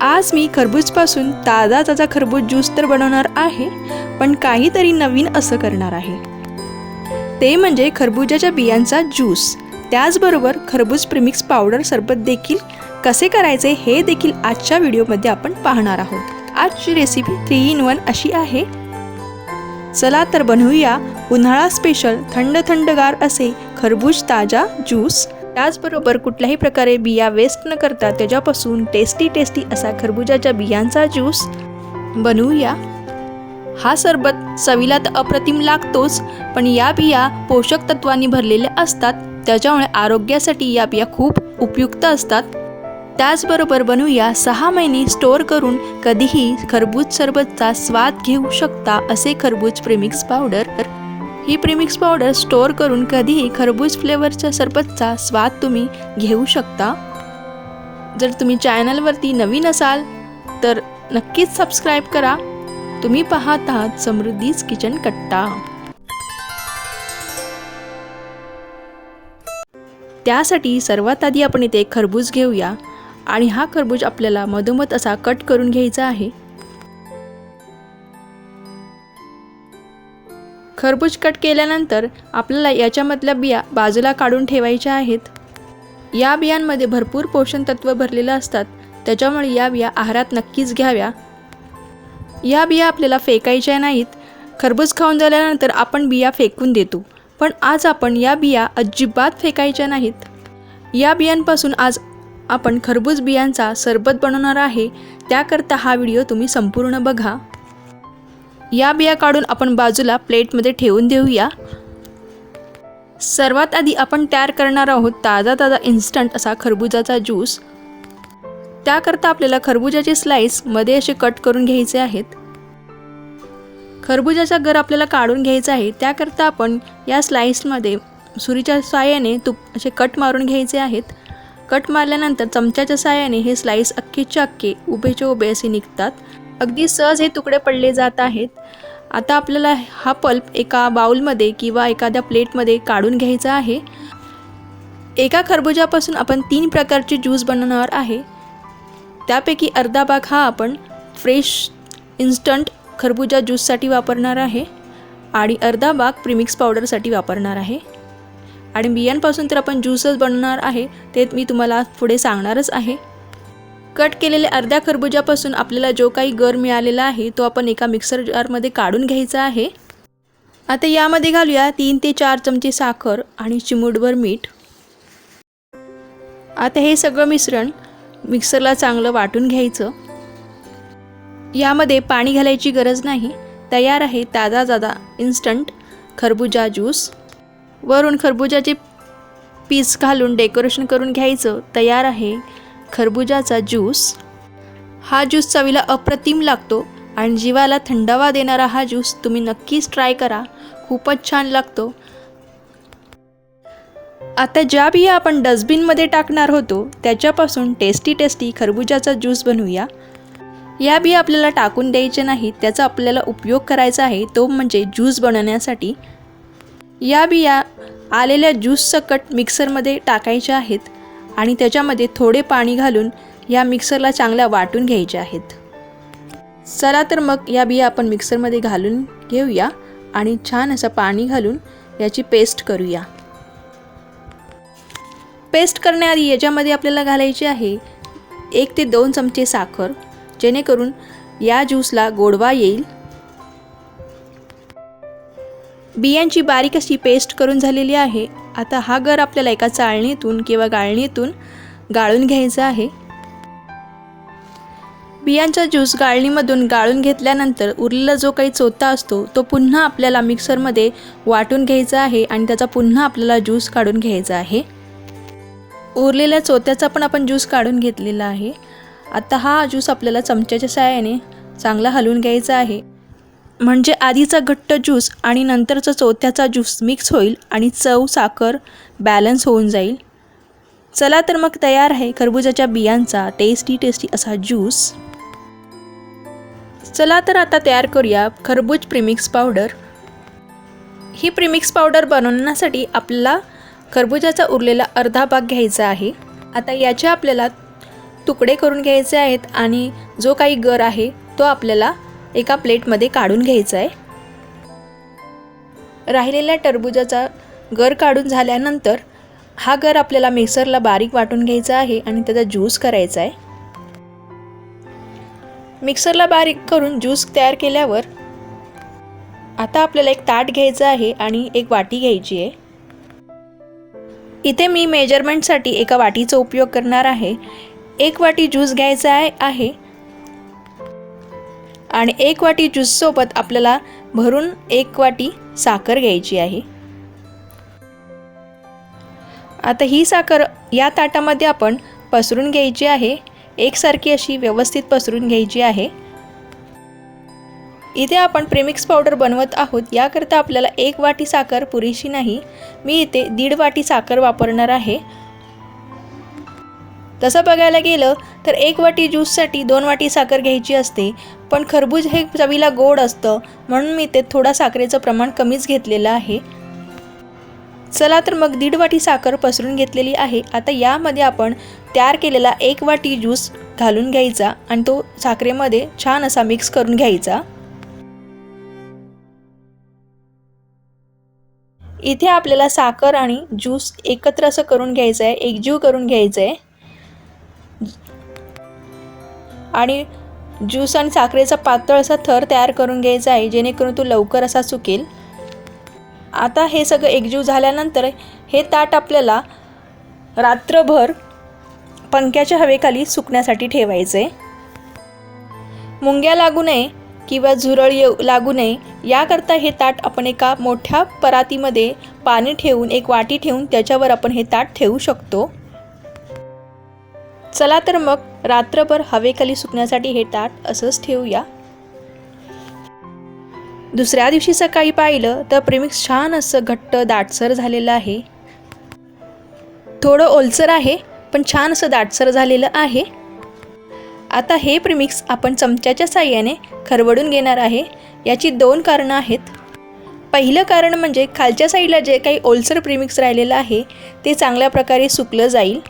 आज मी खरबूजपासून ताजा ताजा खरबूज ज्यूस तर बनवणार आहे पण काहीतरी नवीन असं करणार आहे. ते म्हणजे खरबूजाच्या बियांचा ज्यूस त्याचबरोबर खरबूज प्रिमिक्स पावडर सरबत देखील कसे करायचे हे देखील आजच्या व्हिडिओमध्ये आपण पाहणार आहोत. आजची रेसिपी थ्री इन वन अशी आहे. चला तर बनवूया उन्हाळा स्पेशल थंड थंडगार असे खरबूज ताजा ज्यूस त्याचबरोबर कुठल्याही प्रकारे बिया वेस्ट न करता त्याच्यापासून टेस्टी टेस्टी असा खरबुजाच्या बियांचा ज्यूस बनवूया. हा सरबत चवीला तर अप्रतिम लागतोच पण या बिया पोषक तत्वांनी भरलेल्या असतात. त्याच्यामुळे आरोग्यासाठी या बिया खूप उपयुक्त असतात. त्याचबरोबर बनवूया सहा महिने स्टोअर करून कधीही खरबूज सरबतचा स्वाद घेऊ शकता असे खरबूज प्रेमिक्स पावडर. ही प्रीमिक्स पावडर स्टोअर करून कधीही खरबूज फ्लेवरच्या सरबतचा स्वाद तुम्ही घेऊ शकता. जर तुम्ही चॅनलवरती नवीन असाल तर नक्कीच सबस्क्राईब करा. तुम्ही पाहत आहात समृद्धीच किचन कट्टा. त्यासाठी सर्वात आधी आपण इथे खरबूज घेऊया. आणि हा खरबूज आपल्याला मधोमध असा कट करून घ्यायचा आहे. खरबूज कट केल्यानंतर आपल्याला याच्यामधल्या बिया बाजूला काढून ठेवायच्या आहेत. या बियांमध्ये भरपूर पोषण तत्व भरलेलं असतात. त्याच्यामुळे या बिया आहारात नक्कीच घ्याव्या. या बिया आपल्याला फेकायच्या नाहीत. खरबूज खाऊन झाल्यानंतर आपण बिया फेकून देतो. पण आज आपण या बिया अजिबात फेकायच्या नाहीत. या बियांपासून आज आपण खरबूज बियांचा सरबत बनवणार आहे. त्याकरता हा व्हिडिओ तुम्ही संपूर्ण बघा. या बिया काढून आपण बाजूला प्लेटमध्ये ठेवून देऊया. सर्वात आधी आपण तयार करणार आहोत ताजा ताजा इन्स्टंट असा खरबुजाचा ज्यूस त्याकरता आपल्याला खरबुजाचे स्लाइसमध्ये असे कट करून घ्यायचे आहेत. खरबुजाचा गर आपल्याला काढून घ्यायचा आहे. त्याकरता आपण या स्लाइसमध्ये सुरीच्या साहाय्याने तूप असे कट मारून घ्यायचे आहेत. कट मारल्यानंतर चमच्याच्या साहाय्याने हे स्लाइस अख्खेच्या अख्खे उभेचे उभे असे निघतात. अगदी सहज हे तुकडे पडले जात आहेत. आता आपल्याला हा पल्प एका बाउलमध्ये किंवा एखाद्या प्लेटमध्ये काढून घ्यायचा आहे. एका खरबुजापासून आपण तीन प्रकारचे ज्यूस बनवणार आहे. त्यापैकी अर्धा भाग हा आपण फ्रेश इन्स्टंट खरबुजा ज्यूससाठी वापरणार आहे आणि अर्धा भाग प्रिमिक्स पावडरसाठी वापरणार आहे. आणि बियांपासून तर आपण ज्यूसच बनवणार आहे ते मी तुम्हाला पुढे सांगणारच आहे. कट केलेल्या अर्ध्या खरबुजापासून आपल्याला जो काही गर मिळालेला आहे तो आपण एका मिक्सर जारमध्ये काढून घ्यायचा आहे. आता यामध्ये घालूया तीन ते चार चमचे साखर आणि चिमूटभर मीठ. आता हे सगळं मिश्रण मिक्सरला चांगलं वाटून घ्यायचं. यामध्ये पाणी घालायची गरज नाही. तयार आहे ताजा जादा इन्स्टंट खरबुजा ज्यूस वरून खरबुजाचे पीस घालून डेकोरेशन करून घ्यायचं. तयार आहे खरबुजाचा ज्यूस. हा ज्यूस चवीला अप्रतिम लागतो आणि जीवाला थंडावा देणारा हा ज्यूस तुम्ही नक्कीच ट्राय करा. खूपच छान लागतो. आता ज्या बिया आपण डस्टबिनमध्ये टाकणार होतो त्याच्यापासून टेस्टी टेस्टी खरबुजाचा ज्यूस बनवूया. या बिया आपल्याला टाकून द्यायचे नाहीत त्याचा आपल्याला उपयोग करायचा आहे तो म्हणजे ज्यूस बनवण्यासाठी. या बिया आलेल्या ज्यूस सकट मिक्सरमध्ये टाकायच्या आहेत. आणि त्याच्यामध्ये थोडे पाणी घालून या मिक्सरला चांगल्या वाटून घ्यायच्या आहेत. चला तर मग या बिया आपण मिक्सरमध्ये घालून घेऊया आणि छान असं पाणी घालून याची पेस्ट करूया. पेस्ट करण्याआधी याच्यामध्ये आपल्याला घालायची आहे एक ते दोन चमचे साखर जेणेकरून या ज्यूसला गोडवा येईल. बियांची बारीक अशी पेस्ट करून झालेली आहे आता हा गर आपल्याला एका चाळणीतून किंवा गाळणीतून गाळून घ्यायचा आहे. बियांचा ज्यूस गाळणीमधून गाळून घेतल्यानंतर उरलेला जो काही चोथा असतो तो पुन्हा आपल्याला मिक्सरमध्ये वाटून घ्यायचा आहे आणि त्याचा पुन्हा आपल्याला ज्यूस काढून घ्यायचा आहे. उरलेल्या चोथ्याचा पण आपण ज्यूस काढून घेतलेला आहे. आता हा ज्यूस आपल्याला चमच्याच्या साहाय्याने चांगला हलवून घ्यायचा आहे. म्हणजे आधीचा घट्ट ज्यूस आणि नंतरचा चौथ्याचा ज्यूस मिक्स होईल आणि चव साखर बॅलन्स होऊन जाईल. चला तर मग तयार आहे खरबुजाच्या बियांचा टेस्टी टेस्टी असा ज्यूस. चला तर आता तयार करूया खरबूज प्रिमिक्स पावडर ही प्रिमिक्स पावडर बनवण्यासाठी आपल्याला खरबुजाचा उरलेला अर्धा भाग घ्यायचा आहे. आता याचे आपल्याला तुकडे करून घ्यायचे आहेत आणि जो काही गर आहे तो आपल्याला एका प्लेटमध्ये काढून घ्यायचा आहे. राहिलेल्या टरबुजाचा गर काढून झाल्यानंतर हा गर आपल्याला मिक्सरला बारीक वाटून घ्यायचा आहे आणि त्याचा ज्यूस करायचा आहे. मिक्सरला बारीक करून ज्यूस तयार केल्यावर आता आपल्याला एक ताट घ्यायचं आहे आणि एक वाटी घ्यायची आहे. इथे मी मेजरमेंटसाठी एका वाटीचा उपयोग करणार आहे. एक वाटी ज्यूस घ्यायचा आहे. आणि एक वाटी ज्यूससोबत आपल्याला भरून एक वाटी साखर घ्यायची आहे. आता ही साखर या ताटामध्ये आपण पसरून घ्यायची आहे. एकसारखी अशी व्यवस्थित पसरून घ्यायची आहे. इथे आपण प्रेमिक्स पावडर बनवत आहोत. याकरता आपल्याला एक वाटी साखर पुरेशी नाही. मी इथे दीड वाटी साखर वापरणार आहे. तसं बघायला गेलं तर एक वाटी ज्यूससाठी दोन वाटी साखर घ्यायची असते पण खरबूज हे चवीला गोड असतं म्हणून मी ते थोडा साखरेचं प्रमाण कमीच घेतलेलं आहे. चला तर मग दीड वाटी साखर पसरून घेतलेली आहे. आता यामध्ये आपण तयार केलेला एक वाटी ज्यूस घालून घ्यायचा आणि तो साखरेमध्ये छान असा मिक्स करून घ्यायचा. इथे आपल्याला साखर आणि ज्यूस एकत्र असं करून घ्यायचं आहे एकजीव करून घ्यायचं आहे आणि ज्यूस आणि साखरेचा पातळ असा थर तयार करून घ्यायचा आहे जेणेकरून तो लवकर असा सुकेल. आता हे सगळं एकजीव झाल्यानंतर हे ताट आपल्याला रात्रभर पंख्याच्या हवेखाली सुकण्यासाठी ठेवायचे. मुंग्या लागू नये किंवा झुरळ येऊ लागू नये याकरता हे ताट आपण एका मोठ्या परातीमध्ये पाणी ठेवून एक वाटी ठेवून त्याच्यावर आपण हे ताट ठेवू शकतो. चला तर मग रात्रभर हवेखाली सुकण्यासाठी हे ताट असंच ठेवूया. दुसऱ्या दिवशी सकाळी पाहिलं तर प्रेमिक्स छान असं घट्ट दाटसर झालेलं आहे. थोडं ओलसर आहे पण छान असं दाटसर झालेलं आहे. आता हे प्रिमिक्स आपण चमच्याच्या साह्याने खरवडून घेणार आहे याची दोन कारणं आहेत. पहिलं कारण म्हणजे खालच्या साईडला जे काही ओलसर प्रिमिक्स राहिलेलं आहे ते चांगल्या प्रकारे सुकलं जाईल.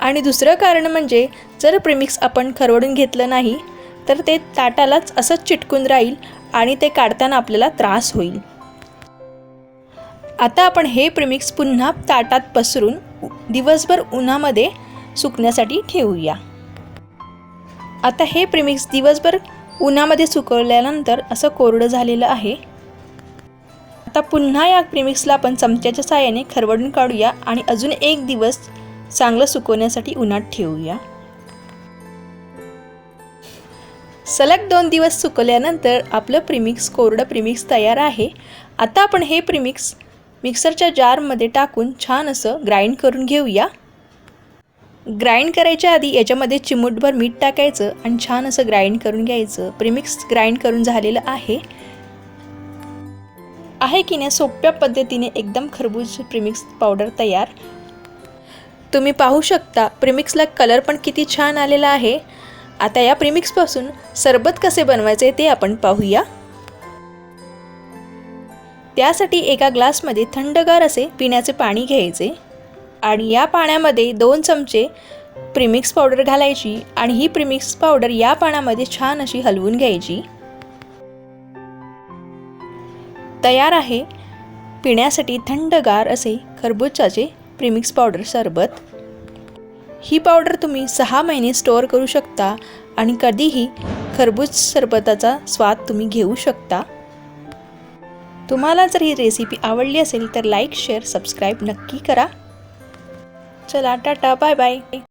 आणि दुसरं कारण म्हणजे जर प्रिमिक्स आपण खरवडून घेतलं नाही तर ते ताटालाच असंच चिटकून राहील आणि ते काढताना आपल्याला त्रास होईल. आता आपण हे प्रिमिक्स पुन्हा ताटात पसरून दिवसभर उन्हामध्ये सुकण्यासाठी ठेवूया. आता हे प्रिमिक्स दिवसभर उन्हामध्ये सुकवल्यानंतर असं कोरडं झालेलं आहे. आता पुन्हा या प्रिमिक्सला आपण चमच्याच्या साहाय्याने खरवडून काढूया आणि अजून एक दिवस चांगलं सुकवण्यासाठी उन्हात ठेवूया. सलग दोन दिवस सुकवल्यानंतर आपलं प्रिमिक्स कोरडं प्रिमिक्स तयार आहे. आता आपण हे प्रिमिक्स मिक्सरच्या जारमध्ये टाकून छान असं ग्राइंड करून घेऊया. ग्राइंड करायच्या आधी याच्यामध्ये चिमूटभर मीठ टाकायचं आणि छान असं ग्राइंड करून घ्यायचं. प्रिमिक्स ग्राइंड करून झालेलं आहे. आहे की नाही? सोप्या पद्धतीने एकदम खरबूज प्रिमिक्स पावडर तयार. तुम्ही पाहू शकता प्रिमिक्सला कलर पण किती छान आलेला आहे. आता या प्रिमिक्सपासून सरबत कसे बनवायचे ते आपण पाहूया. त्यासाठी एका ग्लासमध्ये थंडगार असे पिण्याचे पाणी घ्यायचे आणि या पाण्यामध्ये दोन चमचे प्रिमिक्स पावडर घालायची आणि ही प्रिमिक्स पावडर या पाण्यामध्ये छान अशी हलवून घ्यायची. तयार आहे. पिण्यासाठी थंडगार असे खरबूजाचे प्रिमिक्स पावडर सरबत. ही पावडर तुम्ही सहा महिने स्टोअर करू शकता आणि कधीही खरबूज सरबताचा स्वाद तुम्ही घेऊ शकता. तुम्हाला जर ही रेसिपी आवडली असेल तर लाईक शेअर सबस्क्राईब नक्की करा. चला टाटा बाय बाय